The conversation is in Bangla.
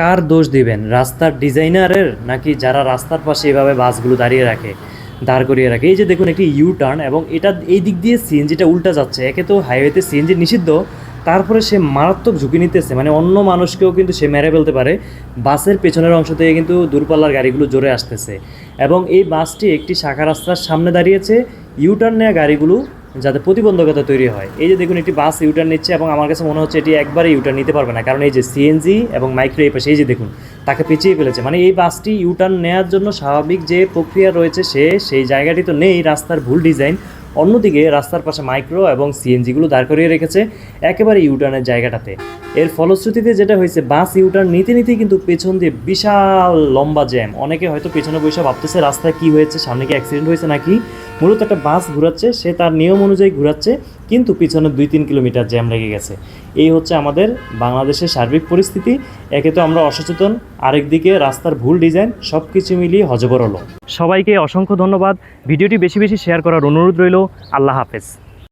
কার দোষ দিবেন? রাস্তার ডিজাইনারের নাকি যারা রাস্তার পাশে এভাবে বাসগুলো দাঁড়িয়ে রাখে, দাঁড় করিয়ে রাখে? এই যে দেখুন একটি ইউ টার্ন এবং এটা এই দিক দিয়ে সিএনজিটা উল্টা যাচ্ছে। একে তো হাইওয়েতে সিএনজি নিষিদ্ধ, তারপরে সে মারাত্মক ঝুঁকি নিতেছে। মানে অন্য মানুষকেও কিন্তু সে মেরে ফেলতে পারে। বাসের পেছনের অংশ থেকে কিন্তু দূরপাল্লার গাড়িগুলো জোরে আসতেছে। এবং এই বাসটি একটি শাখা রাস্তার সামনে দাঁড়িয়েছে। ইউটার্ন নেওয়া গাড়িগুলো যাতে প্রতিবন্ধকতা তৈরি হয়। এই যে দেখুন, একটি বাস ইউটার্ন নিচ্ছে এবং আমার কাছে মনে হচ্ছে এটি একবারে ইউটার্ন নিতে পারবে না। কারণ এই যে সিএনজি এবং মাইক্রো এই পাশে, এই যে দেখুন, তাকে পিছিয়ে ফেলেছে। মানে এই বাসটি ইউটার্ন নেওয়ার জন্য স্বাভাবিক যে প্রক্রিয়া রয়েছে সে, সেই জায়গাটি তো নেই, রাস্তার ভুল ডিজাইন অন্যদিকে রাস্তার পাশে মাইক্রো এবং সিএনজিগুলো দাঁড় করিয়ে রেখেছে একেবারে ইউটার্নের জায়গাটাতে। এর ফলশ্রুতিতে যেটা হয়েছে, বাস ইউটার্ন নিতে নিতেই কিন্তু পেছন দিয়ে বিশাল লম্বা জ্যাম। অনেকে হয়তো পেছনে বসে ভাবতেছে, রাস্তায় কি হয়েছে, সামনে কি অ্যাক্সিডেন্ট হয়েছে নাকি? মূলত একটা বাস ঘুরাচ্ছে, সে তার নিয়ম অনুযায়ী ঘোরাচ্ছে। কিন্তু পিছনে দুই তিন কিলোমিটার জ্যাম লেগে গেছে। এই হচ্ছে আমাদের বাংলাদেশের সার্বিক পরিস্থিতি। একে তো আমরা অসচেতন আরেকদিকে রাস্তার ভুল ডিজাইন সব কিছু মিলিয়ে হলো সবাইকে অসংখ্য ধন্যবাদ। ভিডিওটি বেশি বেশি শেয়ার করার অনুরোধ রইল। আল্লাহ হাফেজ।